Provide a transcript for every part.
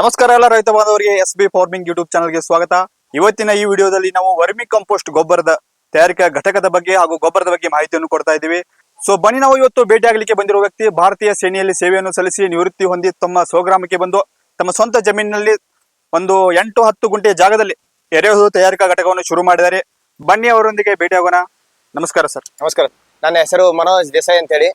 ನಮಸ್ಕಾರ ಎಲ್ಲ ರೈತ ಬಾಂಧವರಿಗೆ ಎಸ್ ಬಿ ಫಾರ್ಮಿಂಗ್ ಯೂಟ್ಯೂಬ್ ಚಾನಲ್ಗೆ ಸ್ವಾಗತ. ಇವತ್ತಿನ ಈ ವಿಡಿಯೋದಲ್ಲಿ ನಾವು ವರ್ಮಿ ಕಂಪೋಸ್ಟ್ ಗೊಬ್ಬರದ ತಯಾರಿಕಾ ಘಟಕದ ಬಗ್ಗೆ ಹಾಗೂ ಗೊಬ್ಬರದ ಬಗ್ಗೆ ಮಾಹಿತಿಯನ್ನು ಕೊಡ್ತಾ ಇದ್ದೀವಿ. ಸೊ ಬನ್ನಿ ನಾವು ಇವತ್ತು ಭೇಟಿ ಆಗಲಿಕ್ಕೆ ಬಂದಿರುವ ವ್ಯಕ್ತಿ ಭಾರತೀಯ ಸೇನೆಯಲ್ಲಿ ಸೇವೆಯನ್ನು ಸಲ್ಲಿಸಿ ನಿವೃತ್ತಿ ಹೊಂದಿ ತಮ್ಮ ಸ್ವಗ್ರಾಮಕ್ಕೆ ಬಂದು ತಮ್ಮ ಸ್ವಂತ ಜಮೀನಿನಲ್ಲಿ ಒಂದು ಎಂಟು ಹತ್ತು ಗುಂಟೆ ಜಾಗದಲ್ಲಿ ಎರೆಹುಳು ತಯಾರಿಕಾ ಘಟಕವನ್ನು ಶುರು ಮಾಡಿದ್ದಾರೆ. ಬನ್ನಿ ಅವರೊಂದಿಗೆ ಭೇಟಿ ಆಗೋಣ ನಮಸ್ಕಾರ ಸರ್. ನಮಸ್ಕಾರ. ನನ್ನ ಹೆಸರು ಮನೋಜ್ ದೇಸಾಯಿ ಅಂತೇಳಿ.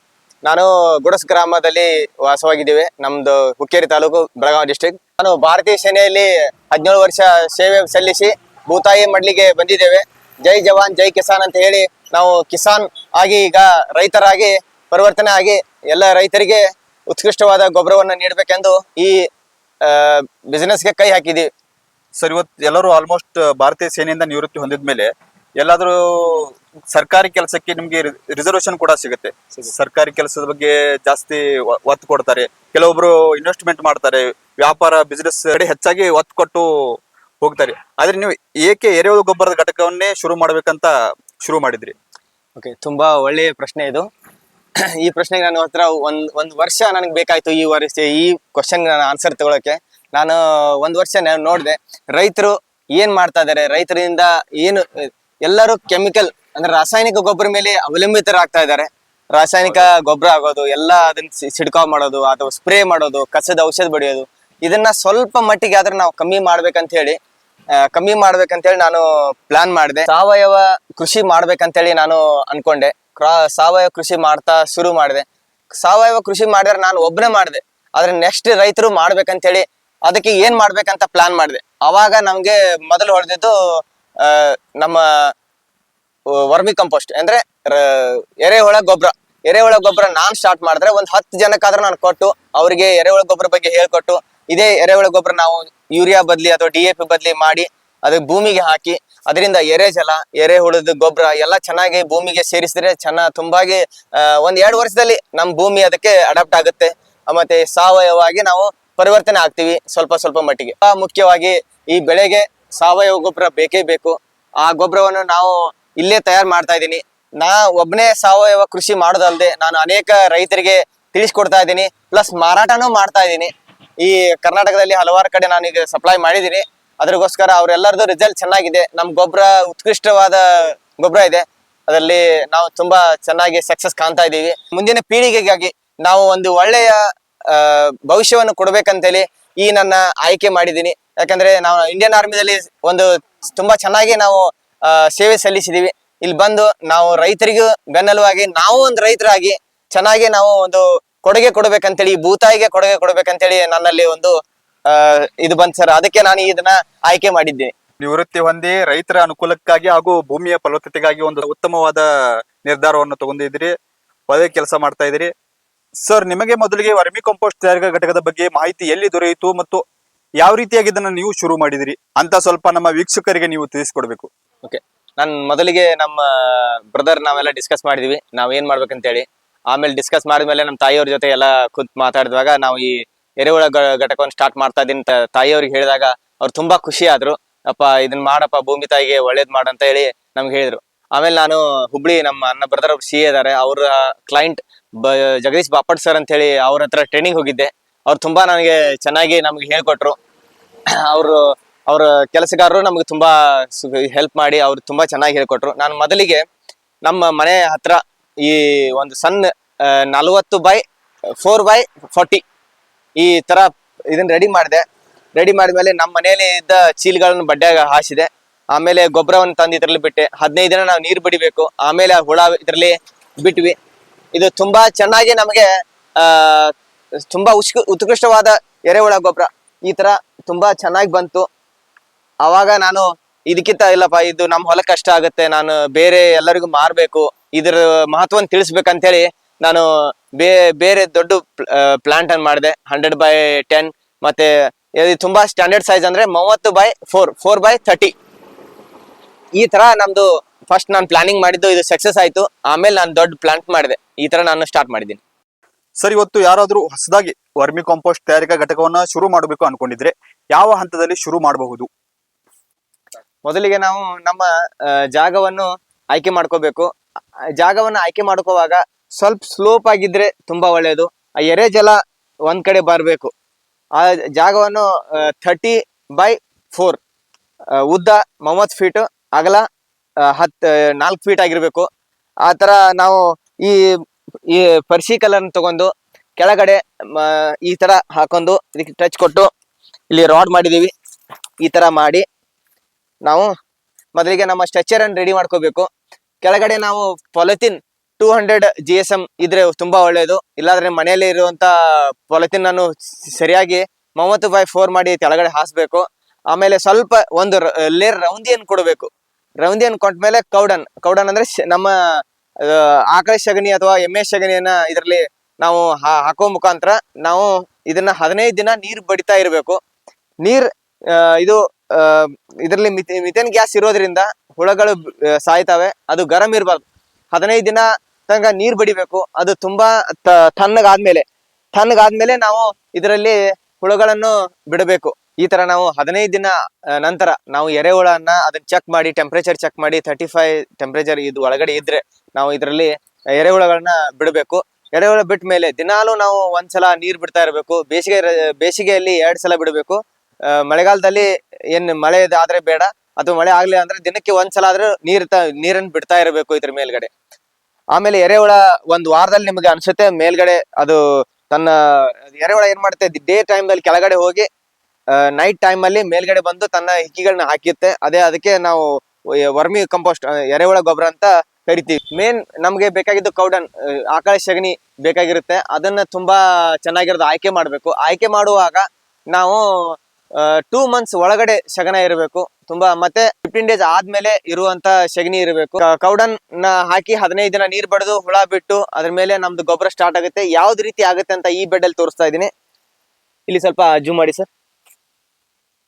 ನಾನು ಗುಡಸ್ ಗ್ರಾಮದಲ್ಲಿ ವಾಸವಾಗಿದ್ದೇವೆ. ನಮ್ದು ಹುಕ್ಕೇರಿ ತಾಲೂಕು ಬೆಳಗಾವಿ ಡಿಸ್ಟಿಕ್ ನಾನು ಭಾರತೀಯ ಸೇನೆಯಲ್ಲಿ ಹದಿನೇಳು ವರ್ಷ ಸೇವೆ ಸಲ್ಲಿಸಿ ಭೂತಾಯಿ ಮಡ್ಲಿಗೆ ಬಂದಿದ್ದೇವೆ. ಜೈ ಜವಾನ್, ಜೈ ಕಿಸಾನ್ ಅಂತ ಹೇಳಿ ನಾವು ಕಿಸಾನ್ ಆಗಿ ಈಗ ರೈತರಾಗಿ, ಪರಿವರ್ತನೆ ಆಗಿ ಎಲ್ಲ ರೈತರಿಗೆ ಉತ್ಕೃಷ್ಟವಾದ ಗೊಬ್ಬರವನ್ನು ನೀಡಬೇಕೆಂದು ಈ ಬಿಸ್ನೆಸ್ಗೆ ಕೈ ಹಾಕಿದ್ದೀವಿ. ಸರ್, ಇವತ್ತು ಎಲ್ಲರೂ ಆಲ್ಮೋಸ್ಟ್ ಭಾರತೀಯ ಸೇನೆಯಿಂದ ನಿವೃತ್ತಿ ಹೊಂದಿದ ಮೇಲೆ ಎಲ್ಲಾದ್ರೂ ಸರ್ಕಾರಿ ಕೆಲಸಕ್ಕೆ ನಿಮ್ಗೆ ರಿಸರ್ವೇಶನ್ ಕೂಡ ಸಿಗುತ್ತೆ. ಸರ್ಕಾರಿ ಕೆಲಸದ ಬಗ್ಗೆ ಜಾಸ್ತಿ ಒತ್ತು ಕೊಡ್ತಾರೆ. ಕೆಲವೊಬ್ರು ಇನ್ವೆಸ್ಟ್ಮೆಂಟ್ ಮಾಡ್ತಾರೆ. ವ್ಯಾಪಾರ ಬಿಸ್ನೆಸ್ ಕಡೆ ಹೆಚ್ಚಾಗಿ ಒತ್ತು ಕೊಟ್ಟು ಹೋಗ್ತಾರೆ. ಆದ್ರೆ ನೀವು ಏಕೆ ಎರೆಹುಳು ಗೊಬ್ಬರದ ಘಟಕವನ್ನೇ ಶುರು ಮಾಡ್ಬೇಕಂತ ಶುರು ಮಾಡಿದ್ರಿ? ಓಕೆ ತುಂಬಾ ಒಳ್ಳೆಯ ಪ್ರಶ್ನೆ ಇದು. ಈ ಪ್ರಶ್ನೆಗೆ ನಾನು ಹತ್ರ ಒಂದ್ ಒಂದ್ ವರ್ಷ ನನಗೆ ಬೇಕಾಯ್ತು ಈ ವರ್ಷ ಈ ಕ್ವಶನ್ ಆನ್ಸರ್ ತಗೊಳಕ್ಕೆ. ನಾನು ಒಂದ್ ವರ್ಷ ನಾನು ನೋಡಿದೆ. ರೈತರು ಏನ್ ಮಾಡ್ತಾ ಇದಾರೆ? ರೈತರಿಂದ ಏನು ಎಲ್ಲರೂ ಕೆಮಿಕಲ್, ಅಂದ್ರೆ ರಾಸಾಯನಿಕ ಗೊಬ್ಬರ ಮೇಲೆ ಅವಲಂಬಿತರಾಗ್ತಾ ಇದ್ದಾರೆ. ರಾಸಾಯನಿಕ ಗೊಬ್ಬರ ಆಗೋದು, ಎಲ್ಲ ಅದನ್ನ ಸಿಡ್ಕಾವ್ ಮಾಡೋದು, ಅಥವಾ ಸ್ಪ್ರೇ ಮಾಡೋದು, ಕಸದ ಔಷಧ ಬಡಿಯೋದು, ಇದನ್ನ ಸ್ವಲ್ಪ ಮಟ್ಟಿಗೆ ಆದ್ರೆ ನಾವು ಕಮ್ಮಿ ಮಾಡ್ಬೇಕಂತ ಹೇಳಿ ಕಮ್ಮಿ ಮಾಡ್ಬೇಕಂತೇಳಿ ನಾನು ಪ್ಲಾನ್ ಮಾಡಿದೆ. ಸಾವಯವ ಕೃಷಿ ಮಾಡ್ಬೇಕಂತೇಳಿ ನಾನು ಅನ್ಕೊಂಡೆ. ಸಾವಯವ ಕೃಷಿ ಮಾಡ್ತಾ ಶುರು ಮಾಡಿದೆ. ಸಾವಯವ ಕೃಷಿ ಮಾಡಿದ್ರೆ ನಾನು ಒಬ್ಬನೇ ಮಾಡಿದೆ. ಆದ್ರೆ ನೆಕ್ಸ್ಟ್ ರೈತರು ಮಾಡ್ಬೇಕಂತೇಳಿ ಅದಕ್ಕೆ ಏನ್ ಮಾಡ್ಬೇಕಂತ ಪ್ಲಾನ್ ಮಾಡಿದೆ. ಅವಾಗ ನಮ್ಗೆ ಮೊದಲು ಹೊಡೆದಿದ್ದು ನಮ್ಮ ವರ್ಮಿ ಕಂಪೋಸ್ಟ್, ಅಂದ್ರೆ ಎರೆಹುಳ ಗೊಬ್ಬರ ಎರೆಹುಳ ಗೊಬ್ಬರ ನಾನ್ ಸ್ಟಾರ್ಟ್ ಮಾಡಿದ್ರೆ ಒಂದ್ ಹತ್ತು ಜನಕ್ಕಾದ್ರೂ ನಾನು ಕೊಟ್ಟು, ಅವರಿಗೆ ಎರೆಹುಳ ಗೊಬ್ಬರ ಬಗ್ಗೆ ಹೇಳ್ಕೊಟ್ಟು, ಇದೇ ಎರೆಹುಳ ಗೊಬ್ಬರ ನಾವು ಯೂರಿಯಾ ಬದ್ಲಿ ಅಥವಾ ಡಿ ಎ ಬದ್ಲಿ ಮಾಡಿ ಅದಕ್ಕೆ ಭೂಮಿಗೆ ಹಾಕಿ, ಅದರಿಂದ ಎರೆ ಎರೆಜಲ ಎರೆಹುಳದ ಗೊಬ್ಬರ ಎಲ್ಲ ಚೆನ್ನಾಗಿ ಭೂಮಿಗೆ ಸೇರಿಸಿದ್ರೆ ಚೆನ್ನಾಗಿ ತುಂಬಾಗಿ ಒಂದ್ ಎರಡು ವರ್ಷದಲ್ಲಿ ನಮ್ಮ ಭೂಮಿ ಅದಕ್ಕೆ ಅಡಾಪ್ಟ್ ಆಗುತ್ತೆ. ಮತ್ತೆ ಸಾವಯವವಾಗಿ ನಾವು ಪರಿವರ್ತನೆ ಆಗ್ತೀವಿ ಸ್ವಲ್ಪ ಸ್ವಲ್ಪ ಮಟ್ಟಿಗೆ. ಮುಖ್ಯವಾಗಿ ಈ ಬೆಳೆಗೆ ಸಾವಯವ ಗೊಬ್ಬರ ಬೇಕೇ ಬೇಕು. ಆ ಗೊಬ್ಬರವನ್ನು ನಾವು ಇಲ್ಲೇ ತಯಾರು ಮಾಡ್ತಾ ಇದ್ದೀನಿ. ನಾ ಒಬ್ಬನೇ ಸಾವಯವ ಕೃಷಿ ಮಾಡೋದಲ್ಲದೆ ನಾನು ಅನೇಕ ರೈತರಿಗೆ ತಿಳಿಸ್ಕೊಡ್ತಾ ಇದ್ದೀನಿ. ಪ್ಲಸ್ ಮಾರಾಟನೂ ಮಾಡ್ತಾ ಇದ್ದೀನಿ. ಈ ಕರ್ನಾಟಕದಲ್ಲಿ ಹಲವಾರು ಕಡೆ ನಾನು ಈಗ ಸಪ್ಲೈ ಮಾಡಿದ್ದೀನಿ. ಅದ್ರಗೋಸ್ಕರ ಅವರೆಲ್ಲರದು ರಿಸಲ್ಟ್ ಚೆನ್ನಾಗಿದೆ. ನಮ್ಮ ಗೊಬ್ಬರ ಉತ್ಕೃಷ್ಟವಾದ ಗೊಬ್ಬರ ಇದೆ. ಅದರಲ್ಲಿ ನಾವು ತುಂಬಾ ಚೆನ್ನಾಗಿ ಸಕ್ಸಸ್ ಕಾಣ್ತಾ ಇದ್ದೀವಿ. ಮುಂದಿನ ಪೀಳಿಗೆಗಾಗಿ ನಾವು ಒಂದು ಒಳ್ಳೆಯ ಭವಿಷ್ಯವನ್ನು ಕೊಡ್ಬೇಕಂತೇಳಿ ಈ ನನ್ನ ಆಯ್ಕೆ ಮಾಡಿದ್ದೀನಿ. ಯಾಕಂದ್ರೆ ನಾವು ಇಂಡಿಯನ್ ಆರ್ಮಿದಲ್ಲಿ ಒಂದು ತುಂಬಾ ಚೆನ್ನಾಗಿ ನಾವು ಸೇವೆ ಸಲ್ಲಿಸಿದೀವಿ. ಇಲ್ಲಿ ಬಂದು ನಾವು ರೈತರಿಗೂ ಬೆನ್ನೆಲುವಾಗಿ ನಾವು ಒಂದು ರೈತರಾಗಿ ಚೆನ್ನಾಗಿ ನಾವು ಒಂದು ಕೊಡುಗೆ ಕೊಡ್ಬೇಕಂತೇಳಿ ಭೂತಾಯಿಗೆ ಕೊಡುಗೆ ಕೊಡ್ಬೇಕಂತೇಳಿ ನನ್ನಲ್ಲಿ ಒಂದು ಇದು ಬಂತು ಸರ್. ಅದಕ್ಕೆ ನಾನು ಇದನ್ನ ಆಯ್ಕೆ ಮಾಡಿದ್ದೀನಿ. ನಿವೃತ್ತಿ ಹೊಂದಿ ರೈತರ ಅನುಕೂಲಕ್ಕಾಗಿ ಹಾಗೂ ಭೂಮಿಯ ಫಲವತ್ತತೆಗಾಗಿ ಒಂದು ಉತ್ತಮವಾದ ನಿರ್ಧಾರವನ್ನು ತಗೊಂಡಿದ್ದೀರಿ. ಒಳ್ಳೆ ಕೆಲಸ ಮಾಡ್ತಾ ಇದ್ದೀರಿ. ಸರ್, ನಿಮಗೆ ಮೊದಲಿಗೆ ವರ್ಮಿ ಕಂಪೋಸ್ಟ್ ತಯಾರಿಕಾ ಘಟಕದ ಬಗ್ಗೆ ಮಾಹಿತಿ ಎಲ್ಲಿ ದೊರೆಯಿತು ಮತ್ತು ಯಾವ ರೀತಿಯಾಗಿ ಇದನ್ನ ನೀವು ಶುರು ಮಾಡಿದಿರಿ? ಅಂತ ಸ್ವಲ್ಪ ನಮ್ಮ ವೀಕ್ಷಕರಿಗೆ ನೀವು ತಿಳಿಸ್ಕೊಡ್ಬೇಕು. ಓಕೆ ನಾನು ಮೊದಲಿಗೆ ನಮ್ಮ ಬ್ರದರ್ ನಾವೆಲ್ಲ ಡಿಸ್ಕಸ್ ಮಾಡಿದ್ವಿ. ನಾವ್ ಏನ್ ಮಾಡ್ಬೇಕಂತೇಳಿ. ಆಮೇಲೆ ಡಿಸ್ಕಸ್ ಮಾಡಿದ್ಮೇಲೆ ನಮ್ಮ ತಾಯಿಯವ್ರ ಜೊತೆ ಎಲ್ಲ ಕೂತ್ ಮಾತಾಡಿದಾಗ ನಾವು ಈ ಎರೆಹುಳ ಘಟಕವನ್ನು ಸ್ಟಾರ್ಟ್ ಮಾಡ್ತಾ ಇದೀನಿ ತಾಯಿಯವ್ರಿಗೆ ಹೇಳಿದಾಗ ಅವ್ರು ತುಂಬಾ ಖುಷಿ ಆದ್ರು. ಅಪ್ಪ ಇದನ್ನ ಮಾಡಪ್ಪ, ಭೂಮಿ ತಾಯಿಗೆ ಒಳ್ಳೇದ್ ಮಾಡಂತ ಹೇಳಿ ನಮ್ಗೆ ಹೇಳಿದ್ರು. ಆಮೇಲೆ ನಾನು ಹುಬ್ಳಿ ನಮ್ಮ ಅನ್ನ ಬ್ರದರ್ ಅವ್ರು ಸಿ ಇದಾರೆ. ಅವ್ರ ಕ್ಲೈಂಟ್ ಜಗದೀಶ್ ಬಾಪಟ್ ಸರ್ ಅಂತ ಹೇಳಿ ಅವ್ರ ಹತ್ರ ಟ್ರೈನಿಂಗ್ ಹೋಗಿದ್ದೆ. ಅವ್ರು ತುಂಬಾ ನನಗೆ ಚೆನ್ನಾಗಿ ನಮ್ಗೆ ಹೇಳ್ಕೊಟ್ರು. ಅವರು, ಅವ್ರ ಕೆಲಸಗಾರರು ನಮಗೆ ತುಂಬಾ ಹೆಲ್ಪ್ ಮಾಡಿ ಅವ್ರು ತುಂಬಾ ಚೆನ್ನಾಗಿ ಹೇಳ್ಕೊಟ್ರು. ನಾನು ಮೊದಲಿಗೆ ನಮ್ಮ ಮನೆ ಹತ್ರ ಈ ಒಂದು ಸಣ್ಣ ನಲವತ್ತು ಬೈ ಫೋರ್ ಬೈ ಫಾರ್ಟಿ ಈ ತರ ಇದನ್ನ ರೆಡಿ ಮಾಡಿದೆ. ರೆಡಿ ಮಾಡಿದ್ಮೇಲೆ ನಮ್ಮ ಮನೆಯಲ್ಲಿ ಇದ್ದ ಚೀಲಗಳನ್ನು ಬಡ್ಡ್ಯಾಗ ಹಾಸಿದೆ. ಆಮೇಲೆ ಗೊಬ್ಬರವನ್ನು ತಂದು ಇದ್ರಲ್ಲಿ ಬಿಟ್ಟೆ. ಹದಿನೈದು ದಿನ ನಾವು ನೀರು ಬಿಡಿಬೇಕು. ಆಮೇಲೆ ಹುಳ ಇದರಲ್ಲಿ ಬಿಟ್ವಿ. ಇದು ತುಂಬಾ ಚೆನ್ನಾಗಿ ನಮಗೆ, ಆ, ತುಂಬಾ ಉತ್ಕೃಷ್ಟವಾದ ಎರೆಹುಳ ಗೊಬ್ಬರ ಈ ತರ ತುಂಬಾ ಚೆನ್ನಾಗಿ ಬಂತು. ಅವಾಗ ನಾನು ಇದಕ್ಕಿಂತ ಇಲ್ಲಪ್ಪ, ಇದು ನಮ್ಮ ಹೊಲ ಕಷ್ಟ ಆಗುತ್ತೆ, ನಾನು ಬೇರೆ ಎಲ್ಲರಿಗೂ ಮಾರಬೇಕು, ಇದ್ರ ಮಹತ್ವನ ತಿಳಿಸ್ಬೇಕಂತ ಹೇಳಿ ನಾನು ಬೇ, ಬೇರೆ ದೊಡ್ಡ ಪ್ಲಾಂಟ್ ಅನ್ನು ಮಾಡಿದೆ ಹಂಡ್ರೆಡ್ ಬೈ ಟೆನ್ ಮತ್ತೆ ತುಂಬಾ ಸ್ಟ್ಯಾಂಡರ್ಡ್ ಸೈಜ್ ಅಂದ್ರೆ ಮೂವತ್ತು by four four by thirty ಈ ತರ ನಮ್ದು ಫಸ್ಟ್ ನಾನು ಪ್ಲಾನಿಂಗ್ ಮಾಡಿದ್ದು, ಇದು ಸಕ್ಸಸ್ ಆಯ್ತು. ಆಮೇಲೆ ನಾನು ದೊಡ್ಡ ಪ್ಲಾಂಟ್ ಮಾಡಿದೆ. ಈ ತರ ನಾನು ಸ್ಟಾರ್ಟ್ ಮಾಡಿದ್ದೀನಿ. ಸರ್, ಇವತ್ತು ಯಾರಾದ್ರೂ ಹೊಸದಾಗಿ ವರ್ಮಿ ಕಾಂಪೋಸ್ಟ್ ತಯಾರಿಕಾ ಘಟಕವನ್ನ ಶುರು ಮಾಡಬೇಕು ಅನ್ಕೊಂಡಿದ್ರೆ ಯಾವ ಹಂತದಲ್ಲಿ ಶುರು ಮಾಡಬಹುದು? ಮೊದಲಿಗೆ ನಾವು ನಮ್ಮ ಜಾಗವನ್ನು ಆಯ್ಕೆ ಮಾಡ್ಕೋಬೇಕು. ಜಾಗವನ್ನು ಆಯ್ಕೆ ಮಾಡ್ಕೋವಾಗ ಸ್ವಲ್ಪ ಸ್ಲೋಪ್ ಆಗಿದ್ರೆ ತುಂಬಾ ಒಳ್ಳೆಯದು ಆ, ಎರೆ ಜಲ ಒಂದ್ ಕಡೆ ಬರಬೇಕು. ಆ ಜಾಗವನ್ನು ಥರ್ಟಿ ಬೈ ಫೋರ್ ಉದ್ದ ಮೂವತ್ತು ಫೀಟ್ ಅಗಲ ಹತ್ ನಾಲ್ಕು ಫೀಟ್ ಆಗಿರ್ಬೇಕು. ಆ ಥರ ನಾವು ಈ ಈ ಪರ್ಸಿ ಕಲರ್ ತಗೊಂಡು ಕೆಳಗಡೆ ಈ ತರ ಹಾಕೊಂಡು ಇದಕ್ಕೆ ಟಚ್ ಕೊಟ್ಟು ಇಲ್ಲಿ ರಾಡ್ ಮಾಡಿದೀವಿ. ಈ ತರ ಮಾಡಿ ನಾವು ಮೊದಲಿಗೆ ನಮ್ಮ ಸ್ಟ್ರೆಚರ್ ಅನ್ನು ರೆಡಿ ಮಾಡ್ಕೋಬೇಕು. ಕೆಳಗಡೆ ನಾವು polythene two hundred G S M ಇದ್ರೆ ತುಂಬಾ ಒಳ್ಳೇದು. ಇಲ್ಲಾಂದ್ರೆ ಮನೆಯಲ್ಲಿ ಇರುವಂತ ಪಾಲಿಥಿನ್ ಅನ್ನು ಸರಿಯಾಗಿ ಮೂವತ್ತು ಬೈ ಫೋರ್ ಮಾಡಿ ಕೆಳಗಡೆ ಹಾಸ್ಬೇಕು. ಆಮೇಲೆ ಸ್ವಲ್ಪ ಒಂದು ಲೇರ್ ರೌಂದಿಯನ್ನು ಕೊಡಬೇಕು. ರೌಂದಿಯನ್ನು ಕೊಟ್ಮೇಲೆ ಕೌಡನ್. ಕೌಡನ್ ಅಂದ್ರೆ ನಮ್ಮ ಆಕಳ ಸಗಣಿ ಅಥವಾ ಎಮ್ಮೆ ಸಗಣಿಯನ್ನ ಇದರಲ್ಲಿ ನಾವು ಹಾಕೋ ಮುಖಾಂತರ ನಾವು ಇದನ್ನ ಹದಿನೈದು ದಿನ ನೀರು ಬಡಿತಾ ಇರಬೇಕು. ನೀರ್ ಇದು ಇದರಲ್ಲಿ ಮಿಥೇನ್ ಗ್ಯಾಸ್ ಇರೋದ್ರಿಂದ ಹುಳಗಳು ಸಾಯ್ತಾವೆ. ಅದು ಗರಂ ಇರಬಾರ್ದು. ಹದಿನೈದು ದಿನ ತನಕ ನೀರ್ ಬಡಿಬೇಕು. ಅದು ತುಂಬಾ ತಣ್ಣಗಾದ್ಮೇಲೆ. ತಣ್ಣಗಾದ್ಮೇಲೆ ನಾವು ಇದರಲ್ಲಿ ಹುಳಗಳನ್ನು ಬಿಡಬೇಕು. ಈ ತರ ನಾವು ಹದಿನೈದು ದಿನ ನಂತರ ನಾವು ಎರೆಹುಳನ್ನ ಅದನ್ನ ಚೆಕ್ ಮಾಡಿ ಟೆಂಪರೇಚರ್ ಚೆಕ್ ಮಾಡಿ ತರ್ಟಿ ಫೈವ್ ಟೆಂಪ್ರೇಚರ್ ಇದು ಒಳಗಡೆ ಇದ್ರೆ ನಾವು ಇದರಲ್ಲಿ ಎರೆಹುಳಗಳನ್ನ ಬಿಡಬೇಕು. ಎರೆಹುಳ ಬಿಟ್ಟ ಮೇಲೆ ದಿನಾಲೂ ನಾವು ಒಂದ್ಸಲ ನೀರ್ ಬಿಡ್ತಾ ಇರಬೇಕು. ಬೇಸಿಗೆ, ಬೇಸಿಗೆಯಲ್ಲಿ ಎರಡ್ ಸಲ ಬಿಡಬೇಕು. ಮಳೆಗಾಲದಲ್ಲಿ ಏನ್ ಮಳೆ ಆದ್ರೆ ಬೇಡ, ಅದು ಮಳೆ ಆಗ್ಲಿಲ್ಲ ಅಂದ್ರೆ ದಿನಕ್ಕೆ ಒಂದ್ಸಲ ಆದ್ರೂ ನೀರ್ ನೀರನ್ನ ಬಿಡ್ತಾ ಇರಬೇಕು ಇದ್ರ ಮೇಲ್ಗಡೆ. ಆಮೇಲೆ ಎರೆಹುಳ ಒಂದ್ ವಾರದಲ್ಲಿ ನಿಮಗೆ ಅನ್ಸುತ್ತೆ, ಮೇಲ್ಗಡೆ ಅದು ತನ್ನ ಎರೆಹುಳ ಏನ್ ಮಾಡುತ್ತೆ ಡೇ ಟೈಮ್ ಅಲ್ಲಿ ಕೆಳಗಡೆ ಹೋಗಿ ನೈಟ್ ಟೈಮ್ ಅಲ್ಲಿ ಮೇಲ್ಗಡೆ ಬಂದು ತನ್ನ ಹಿಕ್ಕಿಗಳನ್ನ ಹಾಕಿರುತ್ತೆ ಅದೇ ಅದಕ್ಕೆ ನಾವು ವರ್ಮಿ ಕಂಪೋಸ್ಟ್ ಎರೆಹುಳ ಗೊಬ್ಬರ ಅಂತ ಕರಿತೀವಿ. ಮೇನ್ ನಮ್ಗೆ ಬೇಕಾಗಿದ್ದು ಕೌಡನ್ ಆಕಳ ಸಗಣಿ ಬೇಕಾಗಿರುತ್ತೆ. ಅದನ್ನ ತುಂಬಾ ಚೆನ್ನಾಗಿರೋದು ಆಯ್ಕೆ ಮಾಡ್ಬೇಕು. ಆಯ್ಕೆ ಮಾಡುವಾಗ ನಾವು ಟೂ ಮಂತ್ಸ್ ಒಳಗಡೆ ಶಗನ ಇರಬೇಕು. ತುಂಬಾ ಮತ್ತೆ ಫಿಫ್ಟೀನ್ ಡೇಸ್ ಆದ್ಮೇಲೆ ಇರುವಂತ ಶಗನಿ ಇರಬೇಕು. ಕೌಡನ್ನ ಹಾಕಿ ಹದಿನೈದು ದಿನ ನೀರ್ ಬಡದು ಹುಳ ಬಿಟ್ಟು ಅದ್ರ ಮೇಲೆ ನಮ್ದು ಗೊಬ್ಬರ ಸ್ಟಾರ್ಟ್ ಆಗುತ್ತೆ. ಯಾವ್ದು ರೀತಿ ಆಗುತ್ತೆ ಅಂತ ಈ ಬೆಡ್ ಅಲ್ಲಿ ತೋರಿಸ್ತಾ ಇದೀನಿ ಇಲ್ಲಿ ಸ್ವಲ್ಪ ಜೂಮ್ ಮಾಡಿ ಸರ್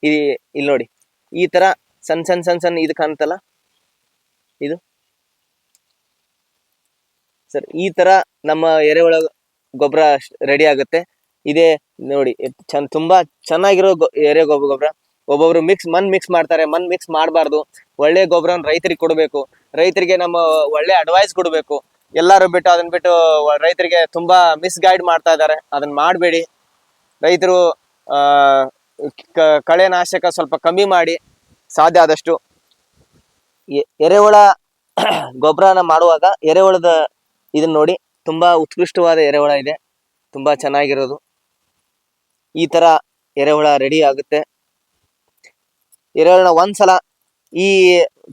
ಇಲ್ಲಿ ಇಲ್ಲಿ ನೋಡಿ. ಈ ತರ ಸಣ್ಣ ಸಣ್ಣ ಸಣ್ಣ ಸಣ್ಣ ಇದು ಕಾಣುತ್ತಲ್ಲ ಇದು? ಸರ್, ಈ ತರ ನಮ್ಮ ಎರೆಹುಳ ಗೊಬ್ಬರ ರೆಡಿ ಆಗುತ್ತೆ. ಇದೇ ನೋಡಿ ಚಂದ ತುಂಬಾ ಚೆನ್ನಾಗಿರೋ ಎರೆ ಗೊಬ್ಬರ ಗೊಬ್ಬರ ಒಬ್ಬೊಬ್ರು ಮಿಕ್ಸ್ ಮಣ್ ಮಿಕ್ಸ್ ಮಾಡ್ತಾರೆ ಮನ್ ಮಿಕ್ಸ್ ಮಾಡಬಾರ್ದು. ಒಳ್ಳೆ ಗೊಬ್ಬರ ರೈತರಿಗೆ ಕೊಡಬೇಕು. ರೈತರಿಗೆ ನಮ್ಮ ಒಳ್ಳೆ ಅಡ್ವೈಸ್ ಕೊಡಬೇಕು. ಎಲ್ಲರೂ ಬಿಟ್ಟು ಅದನ್ನ ಬಿಟ್ಟು ರೈತರಿಗೆ ತುಂಬಾ ಮಿಸ್ಗೈಡ್ ಮಾಡ್ತಾ ಇದ್ದಾರೆ ಅದನ್ನ ಮಾಡಬೇಡಿ. ರೈತರು, ಆ, ಕ- ಕಳೆನಾಶಕ ಸ್ವಲ್ಪ ಕಮ್ಮಿ ಮಾಡಿ. ಸಾಧ್ಯ ಆದಷ್ಟು. ಎರೆಹುಳ ಗೊಬ್ಬರನ ಮಾಡುವಾಗ ಎರೆಹುಳದ ಇದನ್ನ ನೋಡಿ, ತುಂಬಾ ಉತ್ಕೃಷ್ಟವಾದ ಎರೆಹುಳ ಇದೆ. ತುಂಬಾ ಚೆನ್ನಾಗಿರೋದು. ಈ ತರ ಎರೆಹುಳ ರೆಡಿ ಆಗುತ್ತೆ. ಎರೆಹುಳನ ಒಂದ್ಸಲ ಈ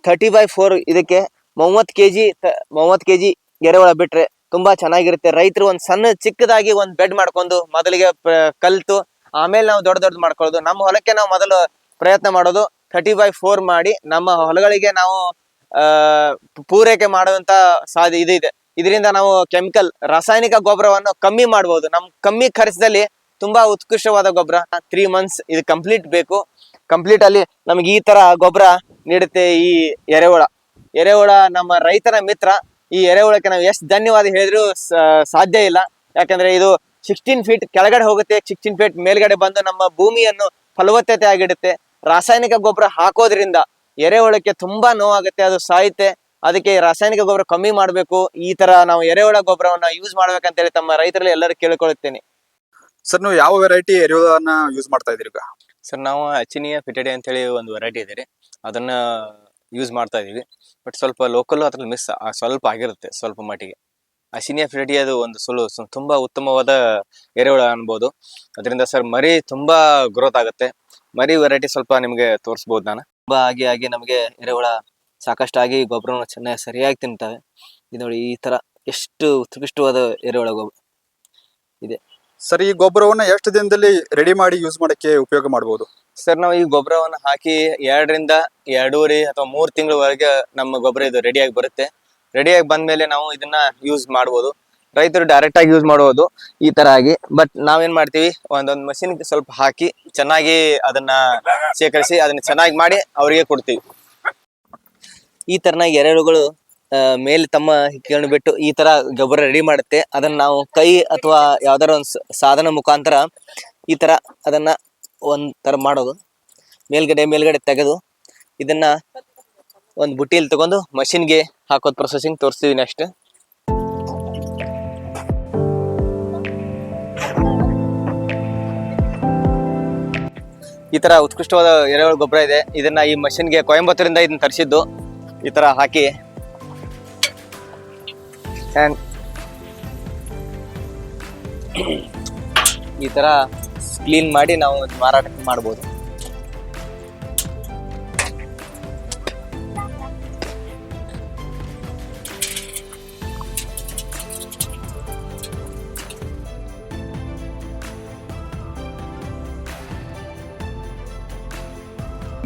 ಥರ್ಟಿ ಬೈ ಫೋರ್ ಇದಕ್ಕೆ ಮೂವತ್ತು ಕೆ ಜಿ ಮೂವತ್ತು ಕೆ ಜಿ ಎರೆಹುಳ ಬಿಟ್ರೆ ತುಂಬಾ ಚೆನ್ನಾಗಿರುತ್ತೆ. ರೈತರು ಒಂದ್ ಸಣ್ಣ ಚಿಕ್ಕದಾಗಿ ಒಂದ್ ಬೆಡ್ ಮಾಡ್ಕೊಂಡು ಮೊದಲಿಗೆ ಕಲಿತು ಆಮೇಲೆ ನಾವು ದೊಡ್ಡ ದೊಡ್ಡ ಮಾಡ್ಕೊಳ್ಳೋದು. ನಮ್ಮ ಹೊಲಕ್ಕೆ ನಾವು ಮೊದಲು ಪ್ರಯತ್ನ ಮಾಡೋದು ಥರ್ಟಿ ಬೈ ಫೋರ್ ಮಾಡಿ ನಮ್ಮ ಹೊಲಗಳಿಗೆ ನಾವು ಪೂರೈಕೆ ಮಾಡುವಂತ ಸಾಧ್ಯ ಇದು ಇದೆ. ಇದರಿಂದ ನಾವು ಕೆಮಿಕಲ್ ರಾಸಾಯನಿಕ ಗೊಬ್ಬರವನ್ನು ಕಮ್ಮಿ ಮಾಡಬಹುದು ನಮ್ ಕಮ್ಮಿ ಖರ್ಚದಲ್ಲಿ ತುಂಬಾ ಉತ್ಕೃಷ್ಟವಾದ ಗೊಬ್ಬರ. ತ್ರೀ ಮಂತ್ಸ್ ಇದು ಕಂಪ್ಲೀಟ್ ಬೇಕು. ಕಂಪ್ಲೀಟ್ ಅಲ್ಲಿ ನಮ್ಗೆ ಈ ತರ ಗೊಬ್ಬರ ನೀಡುತ್ತೆ ಈ ಎರೆಹುಳ. ಎರೆಹುಳ ನಮ್ಮ ರೈತನ ಮಿತ್ರ. ಈ ಎರೆಹುಳಕ್ಕೆ ನಾವು ಎಷ್ಟು ಧನ್ಯವಾದ ಹೇಳಿದ್ರು ಸಾಧ್ಯ ಇಲ್ಲ. ಯಾಕಂದ್ರೆ ಇದು ಸಿಕ್ಸ್ಟೀನ್ ಫೀಟ್ ಕೆಳಗಡೆ ಹೋಗುತ್ತೆ. ಸಿಕ್ಸ್ಟೀನ್ ಫೀಟ್ ಮೇಲ್ಗಡೆ ಬಂದು ನಮ್ಮ ಭೂಮಿಯನ್ನು ಫಲವತ್ತತೆ ಆಗಿಡುತ್ತೆ. ರಾಸಾಯನಿಕ ಗೊಬ್ಬರ ಹಾಕೋದ್ರಿಂದ ಎರೆಹುಳಕ್ಕೆ ತುಂಬಾ ನೋವಾಗುತ್ತೆ, ಅದು ಸಾಯುತ್ತೆ. ಅದಕ್ಕೆ ರಾಸಾಯನಿಕ ಗೊಬ್ಬರ ಕಮ್ಮಿ ಮಾಡಬೇಕು. ಈ ತರ ನಾವು ಎರೆಹುಳ ಗೊಬ್ಬರವನ್ನ ಯೂಸ್ ಮಾಡ್ಬೇಕಂತೇಳಿ ತಮ್ಮ ರೈತರಲ್ಲಿ ಎಲ್ಲರೂ ಕೇಳಿಕೊಳ್ಳುತ್ತೇನೆ. ಸರ್ ನೀವು ಯಾವ ವೆರೈಟಿ ಎರೆಹುಳನ ಯೂಸ್ ಮಾಡ್ತಾ ಇದ್ದೀರಿ ಸರ್ ನಾವು ಅಚಿನಿಯ ಅಂತ ಹೇಳಿ ಒಂದು ವೆರೈಟಿ ಇದೆ ರೀ. ಅದನ್ನ ಯೂಸ್ ಮಾಡ್ತಾ ಇದೀವಿ ಬಟ್ ಸ್ವಲ್ಪ ಲೋಕಲ್ ಅದ್ರಲ್ಲಿ ಮಿಸ್ ಸ್ವಲ್ಪ ಆಗಿರುತ್ತೆ ಸ್ವಲ್ಪ ಮಟ್ಟಿಗೆ. ಅಸಿನಿಯ ಪಿಟಡಿ ಅದು ಒಂದು ಸುಲು ತುಂಬಾ ಉತ್ತಮವಾದ ಎರೆಹುಳ ಅನ್ಬೋದು. ಅದರಿಂದ ಸರ್ ಮರಿ ತುಂಬಾ ಗ್ರೋತ್ ಆಗುತ್ತೆ. ಮರಿ ವೆರೈಟಿ ಸ್ವಲ್ಪ ನಿಮಗೆ ತೋರಿಸ್ಬೋದು ನಾನು. ತುಂಬಾ ಆಗಿ ಆಗಿ ನಮಗೆ ಎರೆಹುಳ ಸಾಕಷ್ಟಾಗಿ ಗೊಬ್ಬರವನ್ನು ಚೆನ್ನಾಗಿ ಸರಿಯಾಗಿ ತಿಂತವೆ. ಇದು ನೋಡಿ ಈ ತರ ಎಷ್ಟು ಉತ್ಕೃಷ್ಟವಾದ ಎರೆಹುಳ ಗೊಬ್ಬರ ಸರ್, ಈ ಗೊಬ್ಬರವನ್ನ ಎಷ್ಟು ದಿನದಲ್ಲಿ ರೆಡಿ ಮಾಡಿ ಯೂಸ್ ಮಾಡಕ್ಕೆ ಉಪಯೋಗ ಮಾಡಬಹುದು ಸರ್, ನಾವು ಈ ಗೊಬ್ಬರವನ್ನು ಹಾಕಿ ಎರಡರಿಂದ ಎರಡೂವರೆ ಅಥವಾ ಮೂರು ತಿಂಗಳವರೆಗೆ ನಮ್ಮ ಗೊಬ್ಬರ ಇದು ರೆಡಿಯಾಗಿ ಬರುತ್ತೆ. ರೆಡಿಯಾಗಿ ಬಂದ್ಮೇಲೆ ನಾವು ಇದನ್ನ ಯೂಸ್ ಮಾಡಬಹುದು ರೈತರು ಡೈರೆಕ್ಟ್ ಆಗಿ ಯೂಸ್ ಮಾಡಬಹುದು ಈ ತರ ಆಗಿ. ಬಟ್ ನಾವೇನ್ ಮಾಡ್ತೀವಿ? ಒಂದೊಂದು ಮಷಿನ್ ಸ್ವಲ್ಪ ಹಾಕಿ ಚೆನ್ನಾಗಿ ಅದನ್ನ ಶೇಖರಿಸಿ, ಅದನ್ನ ಚೆನ್ನಾಗಿ ಮಾಡಿ ಅವರಿಗೆ ಕೊಡ್ತೀವಿ. ಈ ತರನಾಗಿ ಎರೆಹುಳುಗಳು ಮೇಲೆ ತಮ್ಮ ಹಿಕ್ಕಿಗಳನ್ನು ಬಿಟ್ಟು ಈ ತರ ಗೊಬ್ಬರ ರೆಡಿ ಮಾಡುತ್ತೆ. ಅದನ್ನ ನಾವು ಕೈ ಅಥವಾ ಯಾವ್ದಾರ ಒಂದು ಸಾಧನ ಮುಖಾಂತರ ಈ ತರ ಅದನ್ನ ಒಂದ್ ತರ ಮಾಡೋದು. ಮೇಲ್ಗಡೆ ಮೇಲ್ಗಡೆ ತೆಗೆದು ಇದನ್ನ ಒಂದು ಬುಟ್ಟಿಯಲ್ಲಿ ತಗೊಂಡು ಮಷಿನ್ಗೆ ಹಾಕೋದ್ ಪ್ರೊಸೆಸಿಂಗ್ ತೋರಿಸ್ತೀವಿ ನೆಕ್ಸ್ಟ್ ಈ ತರ ಉತ್ಕೃಷ್ಟವಾದ ಎರೆಹುಳ ಗೊಬ್ಬರ ಇದೆ. ಇದನ್ನ ಈ ಮಷಿನ್ಗೆ ಕೊಯಂಬತ್ತೂರಿಂದ ಇದನ್ನ ತರಿಸಿದ್ದು ಈ ತರ ಹಾಕಿ ಈ ತರ ಕ್ಲೀನ್ ಮಾಡಿ ನಾವು ಮಾರಾಟ ಮಾಡ್ಬೋದು.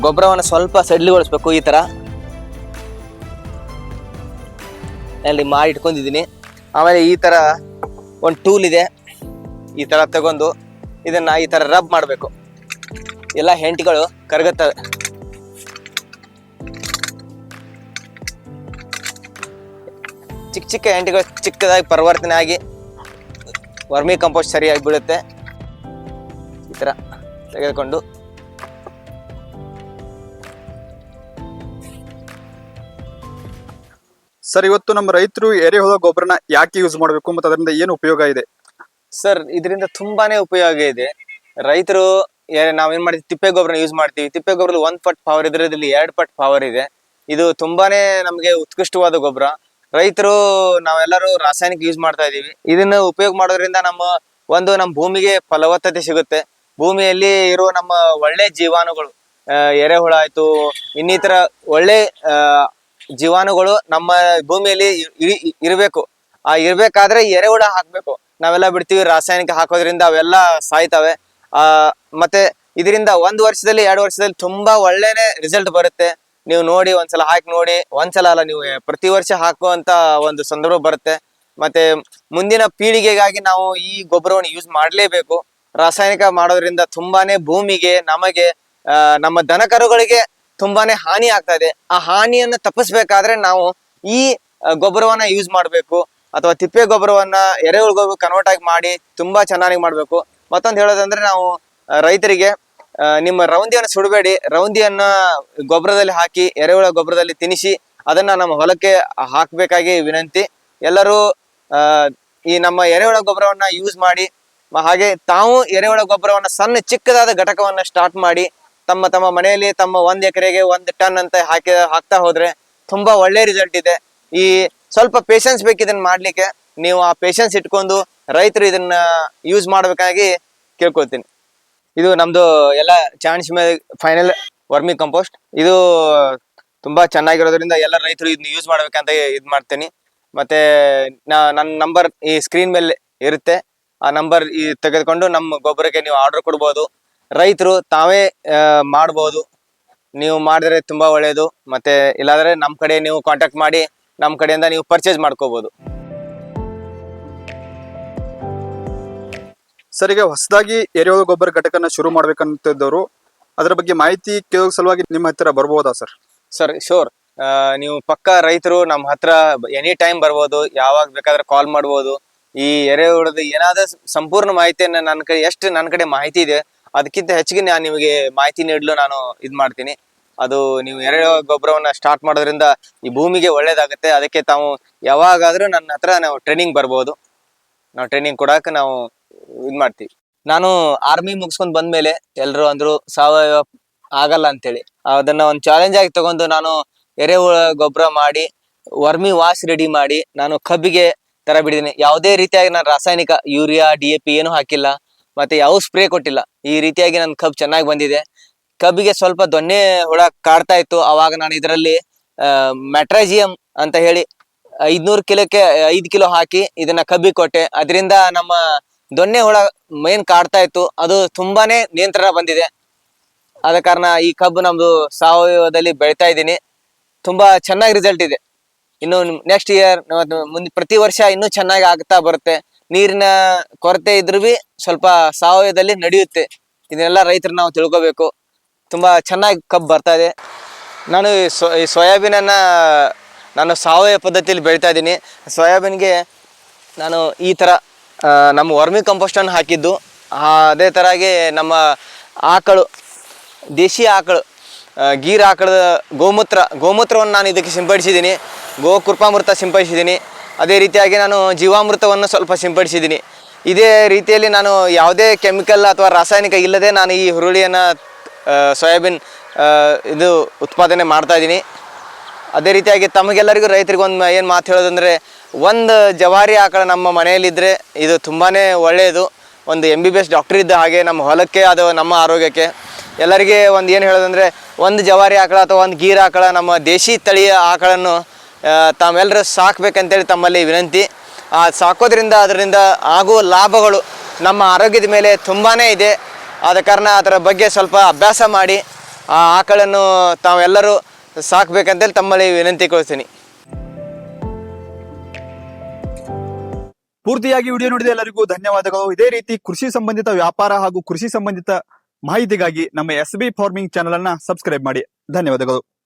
ಗೊಬ್ಬರವನ್ನು ಸ್ವಲ್ಪ ಸಡಿಲುಗೊಳಿಸ್ಬೇಕು ಈ ತರ. ಅಲ್ಲಿ ಮಾಡಿ ಇಟ್ಕೊಂಡಿದ್ದೀನಿ. ಆಮೇಲೆ ಈ ಥರ ಒಂದು ಟೂಲ್ ಇದೆ. ಈ ಥರ ತಗೊಂಡು ಇದನ್ನು ಈ ಥರ ರಬ್ ಮಾಡಬೇಕು. ಎಲ್ಲ ಹೆಂಟಿಗಳು ಕರಗುತ್ತವೆ. ಚಿಕ್ಕ ಚಿಕ್ಕ ಹೆಂಟಿಗಳು ಚಿಕ್ಕದಾಗಿ ಪರಿವರ್ತನೆ ಆಗಿ ವರ್ಮಿ ಕಂಪೋಸ್ಟ್ ಸರಿಯಾಗಿ ಬೀಳುತ್ತೆ. ಈ ಥರ ತೆಗೆದುಕೊಂಡು ಸರ್ ಇವತ್ತು ನಮ್ಮ ರೈತರು ಎರೆಹುಳ ಗೊಬ್ಬರನ ಯಾಕೆ ಯೂಸ್ ಮಾಡಬೇಕು ಮತ್ತು ಅದರಿಂದ ಏನು ಉಪಯೋಗ ಇದೆ? ಸರ್ ಇದರಿಂದ ತುಂಬಾನೇ ಉಪಯೋಗ ಇದೆ. ರೈತರು ನಾವೇನ್ ಮಾಡ್ತೀವಿ ತಿಪ್ಪೆ ಗೊಬ್ಬರ ಯೂಸ್ ಮಾಡ್ತೀವಿ. ತಿಪ್ಪೆ ಗೊಬ್ಬರ ಒಂದ್ ಪಟ್ ಪವರ್ ಇದ್ರೆ ಇದ್ರಲ್ಲಿ ಎರಡ್ ಪಟ್ ಪವರ್ ಇದೆ. ಇದು ತುಂಬಾನೇ ನಮಗೆ ಉತ್ಕೃಷ್ಟವಾದ ಗೊಬ್ಬರ. ರೈತರು, ನಾವೆಲ್ಲರೂ ರಾಸಾಯನಿಕ ಯೂಸ್ ಮಾಡ್ತಾ ಇದೀವಿ ಇದನ್ನ ಉಪಯೋಗ ಮಾಡೋದ್ರಿಂದ ನಮ್ಮ ಒಂದು ನಮ್ಮ ಭೂಮಿಗೆ ಫಲವತ್ತತೆ ಸಿಗುತ್ತೆ. ಭೂಮಿಯಲ್ಲಿ ಇರುವ ನಮ್ಮ ಒಳ್ಳೆ ಜೀವಾಣುಗಳು ಎರೆಹುಳ ಆಯ್ತು, ಇನ್ನಿತರ ಒಳ್ಳೆ ಜೀವಾಣುಗಳು ನಮ್ಮ ಭೂಮಿಯಲ್ಲಿ ಇರಬೇಕು. ಆ ಇರ್ಬೇಕಾದ್ರೆ ಎರೆಹುಳ ಹಾಕ್ಬೇಕು. ನಾವೆಲ್ಲ ಬಿಡ್ತೀವಿ, ರಾಸಾಯನಿಕ ಹಾಕೋದ್ರಿಂದ ಅವೆಲ್ಲ ಸಾಯ್ತವೆ. ಆ, ಮತ್ತೆ ಇದರಿಂದ ಒಂದ್ ವರ್ಷದಲ್ಲಿ, ಎರಡು ವರ್ಷದಲ್ಲಿ ತುಂಬಾ ಒಳ್ಳೇನೆ ರಿಸಲ್ಟ್ ಬರುತ್ತೆ. ನೀವು ನೋಡಿ, ಒಂದ್ಸಲ ಹಾಕಿ ನೋಡಿ. ಒಂದ್ಸಲ ಅಲ್ಲ, ನೀವು ಪ್ರತಿ ವರ್ಷ ಹಾಕುವಂತ ಒಂದು ಸಂದರ್ಭ ಬರುತ್ತೆ. ಮತ್ತೆ ಮುಂದಿನ ಪೀಳಿಗೆಗಾಗಿ ನಾವು ಈ ಗೊಬ್ಬರವನ್ನು ಯೂಸ್ ಮಾಡಲೇಬೇಕು. ರಾಸಾಯನಿಕ ಮಾಡೋದ್ರಿಂದ ತುಂಬಾನೇ ಭೂಮಿಗೆ, ನಮಗೆ ನಮ್ಮ ದನಕರುಗಳಿಗೆ ತುಂಬಾನೇ ಹಾನಿ ಆಗ್ತಾ ಇದೆ. ಆ ಹಾನಿಯನ್ನ ತಪ್ಪಿಸ್ಬೇಕಾದ್ರೆ ನಾವು ಈ ಗೊಬ್ಬರವನ್ನ ಯೂಸ್ ಮಾಡಬೇಕು. ಅಥವಾ ತಿಪ್ಪೆ ಗೊಬ್ಬರವನ್ನ ಎರೆಹುಳ ಗೊಬ್ಬರ ಕನ್ವರ್ಟ್ ಆಗಿ ಮಾಡಿ ತುಂಬಾ ಚೆನ್ನಾಗಿ ಮಾಡಬೇಕು. ಮತ್ತೊಂದು ಹೇಳೋದಂದ್ರೆ ನಾವು ರೈತರಿಗೆ ನಿಮ್ಮ ರೌಂದಿಯನ್ನು ಸುಡಬೇಡಿ. ರೌಂದಿಯನ್ನ ಗೊಬ್ಬರದಲ್ಲಿ ಹಾಕಿ, ಎರೆಹುಳ ಗೊಬ್ಬರದಲ್ಲಿ ತಿನಿಸಿ, ಅದನ್ನ ನಮ್ಮ ಹೊಲಕ್ಕೆ ಹಾಕಬೇಕಾಗಿ ವಿನಂತಿ. ಎಲ್ಲರೂ ಈ ನಮ್ಮ ಎರೆಹುಳ ಗೊಬ್ಬರವನ್ನ ಯೂಸ್ ಮಾಡಿ, ಹಾಗೆ ತಾವು ಎರೆಹುಳ ಗೊಬ್ಬರವನ್ನ ಸಣ್ಣ ಚಿಕ್ಕದಾದ ಘಟಕವನ್ನ ಸ್ಟಾರ್ಟ್ ಮಾಡಿ ತಮ್ಮ ತಮ್ಮ ಮನೆಯಲ್ಲಿ ತಮ್ಮ ಒಂದ್ ಎಕರೆಗೆ ಒಂದ್ ಟನ್ ಅಂತ ಹಾಕಿ ಹಾಕ್ತಾ ಹೋದ್ರೆ ತುಂಬಾ ಒಳ್ಳೆ ರಿಸಲ್ಟ್ ಇದೆ. ಈ ಸ್ವಲ್ಪ ಪೇಶನ್ಸ್ ಬೇಕು ಇದನ್ನ ಮಾಡ್ಲಿಕ್ಕೆ. ನೀವು ಆ ಪೇಶನ್ಸ್ ಇಟ್ಕೊಂಡು ರೈತರು ಇದನ್ನ ಯೂಸ್ ಮಾಡ್ಬೇಕಾಗಿ ಕೇಳ್ಕೊಳ್ತೀನಿ. ಇದು ನಮ್ದು ಎಲ್ಲ ಚಾನ್ಸ್ ಮೇಲೆ ಫೈನಲ್ ವರ್ಮಿ ಕಂಪೋಸ್ಟ್ ಇದು ತುಂಬಾ ಚೆನ್ನಾಗಿರೋದ್ರಿಂದ ಎಲ್ಲ ರೈತರು ಇದನ್ನ ಯೂಸ್ ಮಾಡ್ಬೇಕಂತ ಇದ್ ಮಾಡ್ತೀನಿ. ಮತ್ತೆ ನನ್ನ ನಂಬರ್ ಈ ಸ್ಕ್ರೀನ್ ಮೇಲೆ ಇರುತ್ತೆ. ಆ ನಂಬರ್ ಈ ತೆಗೆದುಕೊಂಡು ನಮ್ಮ ಗೊಬ್ಬರಕ್ಕೆ ನೀವು ಆರ್ಡರ್ ಕೊಡ್ಬೋದು. ರೈತರು ತಾವೇ ಮಾಡಬಹುದು ಮಾಡ್ಬೋದು. ನೀವು ಮಾಡಿದ್ರೆ ತುಂಬಾ ಒಳ್ಳೆಯದು ಮತ್ತೆ ಇಲ್ಲಾಂದ್ರೆ ನಮ್ಮ ಕಡೆ ನೀವು ಕಾಂಟ್ಯಾಕ್ಟ್ ಮಾಡಿ ನಮ್ಮ ಕಡೆಯಿಂದ ನೀವು ಪರ್ಚೇಸ್ ಮಾಡ್ಕೋಬೋದು. ಸರ್ ಈಗ ಹೊಸದಾಗಿ ಎರೆಹುಳ ಗೊಬ್ಬರ ಘಟಕನ ಶುರು ಮಾಡ್ಬೇಕಂತಿದ್ದವರು ಅದರ ಬಗ್ಗೆ ಮಾಹಿತಿ ಕೇಳೋ ಸಲುವಾಗಿ ನಿಮ್ಮ ಹತ್ತಿರ ಬರ್ಬೋದಾ ಸರ್? ಸರ್ ಶೋರ್ ನೀವು ಪಕ್ಕ ರೈತರು ನಮ್ಮ ಹತ್ರ ಎನಿ ಟೈಮ್ ಬರ್ಬೋದು. ಯಾವಾಗ ಬೇಕಾದ್ರೆ ಕಾಲ್ ಮಾಡ್ಬೋದು. ಈ ಎರೆಹುಳದ ಏನಾದ್ರೂ ಸಂಪೂರ್ಣ ಮಾಹಿತಿಯನ್ನ ನನ್ನ ಕಡೆ ಎಷ್ಟು ನನ್ನ ಕಡೆ ಮಾಹಿತಿ ಇದೆ ಅದಕ್ಕಿಂತ ಹೆಚ್ಚಿಗೆ ನಾನು ನಿಮಗೆ ಮಾಹಿತಿ ನೀಡಲು ನಾನು ಇದ್ ಮಾಡ್ತೀನಿ. ಅದು ನೀವು ಎರೆಹುಳ ಗೊಬ್ಬರವನ್ನ ಸ್ಟಾರ್ಟ್ ಮಾಡೋದ್ರಿಂದ ಈ ಭೂಮಿಗೆ ಒಳ್ಳೇದಾಗುತ್ತೆ. ಅದಕ್ಕೆ ತಾವು ಯಾವಾಗಾದ್ರೂ ನನ್ನ ಹತ್ರ ನಾವು ಟ್ರೈನಿಂಗ್ ಬರ್ಬೋದು. ನಾವು ಟ್ರೈನಿಂಗ್ ಕೊಡೋಕೆ ನಾವು ಇದ್ ಮಾಡ್ತೀವಿ. ನಾನು ಆರ್ಮಿ ಮುಗಿಸ್ಕೊಂಡ್ ಬಂದ್ಮೇಲೆ ಎಲ್ರು ಅಂದ್ರು ಸಾವಯವ ಆಗಲ್ಲ ಅಂತೇಳಿ. ಅದನ್ನ ಒಂದು ಚಾಲೆಂಜ್ ಆಗಿ ತಗೊಂಡು ನಾನು ಎರೆಹುಳ ಗೊಬ್ಬರ ಮಾಡಿ, ವರ್ಮಿ ವಾಶ್ ರೆಡಿ ಮಾಡಿ ನಾನು ಕಬ್ಬಿಗೆ ತರ ಬಿಡಿದ್ದೀನಿ ಯಾವುದೇ ರೀತಿಯಾಗಿ ನಾನು ರಾಸಾಯನಿಕ ಯೂರಿಯಾ ಡಿ ಎ ಪಿ ಏನು ಹಾಕಿಲ್ಲ. ಮತ್ತೆ ಯಾವ ಸ್ಪ್ರೇ ಕೊಟ್ಟಿಲ್ಲ. ಈ ರೀತಿಯಾಗಿ ನನ್ನ ಕಬ್ ಚೆನ್ನಾಗಿ ಬಂದಿದೆ. ಕಬ್ಬಿಗೆ ಸ್ವಲ್ಪ ದೊಣ್ಣೆ ಹುಳ ಕಾಡ್ತಾ ಇತ್ತು. ಅವಾಗ ನಾನು ಇದರಲ್ಲಿ ಮೆಟ್ರಾಜಿಯಂ ಅಂತ ಹೇಳಿ ಐದ್ನೂರು ಕಿಲೋಕ್ಕೆ ಐದು ಕಿಲೋ ಹಾಕಿ ಇದನ್ನ ಕಬ್ಬಿ ಕೊಟ್ಟೆ. ಅದರಿಂದ ನಮ್ಮ ದೊಣ್ಣೆ ಹುಳ ಮೇನ್ ಕಾಡ್ತಾ ಇತ್ತು. ಅದು ತುಂಬಾನೇ ನಿಯಂತ್ರಣ ಬಂದಿದೆ. ಆದ ಕಾರಣ ಈ ಕಬ್ಬು ನಮ್ದು ಸಾವಯವದಲ್ಲಿ ಬೆಳಿತಾ ಇದ್ದೀನಿ. ತುಂಬಾ ಚೆನ್ನಾಗಿ ರಿಸಲ್ಟ್ ಇದೆ. ಇನ್ನು ನೆಕ್ಸ್ಟ್ ಇಯರ್ ಮುಂದೆ ಪ್ರತಿ ವರ್ಷ ಇನ್ನೂ ಚೆನ್ನಾಗಿ ಆಗ್ತಾ ಬರುತ್ತೆ. ನೀರಿನ ಕೊರತೆ ಇದ್ರೂ ಬಿ ಸ್ವಲ್ಪ ಸಾವಯವದಲ್ಲಿ ನಡೆಯುತ್ತೆ. ಇದನ್ನೆಲ್ಲ ರೈತರು ನಾವು ತಿಳ್ಕೊಬೇಕು. ತುಂಬಾ ಚೆನ್ನಾಗಿ ಕಬ್ಬು ಬರ್ತಾ ಇದೆ. ನಾನು ಸೊ, ಈ ಸೋಯಾಬೀನನ್ನ ನಾನು ಸಾವಯವ ಪದ್ಧತಿಯಲ್ಲಿ ಬೆಳಿತಾ ಇದ್ದೀನಿ. ಸೋಯಾಬೀನ್ಗೆ ನಾನು ಈ ಥರ ನಮ್ಮ ವರ್ಮಿ ಕಂಪೋಸ್ಟನ್ನು ಹಾಕಿದ್ದು. ಅದೇ ಥರಾಗಿ ನಮ್ಮ ಆಕಳು, ದೇಶಿ ಆಕಳು ಗೀರ್ ಆಕಳದ ಗೋಮೂತ್ರ, ಗೋಮೂತ್ರವನ್ನು ನಾನು ಇದಕ್ಕೆ ಸಿಂಪಡಿಸಿದ್ದೀನಿ. ಗೋ ಕೃಪಾಮೃತ ಸಿಂಪಡಿಸಿದ್ದೀನಿ. ಅದೇ ರೀತಿಯಾಗಿ ನಾನು ಜೀವಾಮೃತವನ್ನು ಸ್ವಲ್ಪ ಸಿಂಪಡಿಸಿದ್ದೀನಿ. ಇದೇ ರೀತಿಯಲ್ಲಿ ನಾನು ಯಾವುದೇ ಕೆಮಿಕಲ್ ಅಥವಾ ರಾಸಾಯನಿಕ ಇಲ್ಲದೆ ನಾನು ಈ ಹುರುಳಿಯನ್ನು ಸೋಯಾಬೀನ್ ಇದು ಉತ್ಪಾದನೆ ಮಾಡ್ತಾ ಇದ್ದೀನಿ. ಅದೇ ರೀತಿಯಾಗಿ ತಮಗೆಲ್ಲರಿಗೂ ರೈತರಿಗೆ ಒಂದು ಏನು ಮಾತು ಹೇಳೋದಂದರೆ ಒಂದು ಜವಾರಿ ಆಕಳ ನಮ್ಮ ಮನೆಯಲ್ಲಿದ್ದರೆ ಇದು ತುಂಬಾ ಒಳ್ಳೆಯದು. ಒಂದು M B B S doctor ಇದ್ದ ಹಾಗೆ ನಮ್ಮ ಹೊಲಕ್ಕೆ, ಅದು ನಮ್ಮ ಆರೋಗ್ಯಕ್ಕೆ. ಎಲ್ಲರಿಗೆ ಒಂದು ಏನು ಹೇಳೋದಂದರೆ ಒಂದು ಜವಾರಿ ಆಕಳ ಅಥವಾ ಒಂದು ಗೀರ್ ಆಕಳ ನಮ್ಮ ದೇಶಿ ತಳಿಯ ಆಕಳನ್ನು ತಾವೆಲ್ಲರೂ ಸಾಕ್ಬೇಕಂತೇಳಿ ತಮ್ಮಲ್ಲಿ ವಿನಂತಿ. ಸಾಕೋದ್ರಿಂದ ಅದರಿಂದ ಆಗುವ ಲಾಭಗಳು ನಮ್ಮ ಆರೋಗ್ಯದ ಮೇಲೆ ತುಂಬಾ ಇದೆ. ಆದ ಕಾರಣ ಅದರ ಬಗ್ಗೆ ಸ್ವಲ್ಪ ಅಭ್ಯಾಸ ಮಾಡಿ, ಆ, ಆಕಳನ್ನು ತಾವೆಲ್ಲರೂ ಸಾಕ್ಬೇಕಂತೇಳಿ ತಮ್ಮಲ್ಲಿ ವಿನಂತಿ ಕೊಡ್ತೀನಿ. ಪೂರ್ತಿಯಾಗಿ ವಿಡಿಯೋ ನೋಡಿದ ಎಲ್ಲರಿಗೂ ಧನ್ಯವಾದಗಳು. ಇದೇ ರೀತಿ ಕೃಷಿ ಸಂಬಂಧಿತ ವ್ಯಾಪಾರ ಹಾಗೂ ಕೃಷಿ ಸಂಬಂಧಿತ ಮಾಹಿತಿಗಾಗಿ ನಮ್ಮ ಎಸ್ ಬಿ ಫಾರ್ಮಿಂಗ್ ಚಾನೆಲ್ ಅನ್ನ ಸಬ್ಸ್ಕ್ರೈಬ್ ಮಾಡಿ. ಧನ್ಯವಾದಗಳು.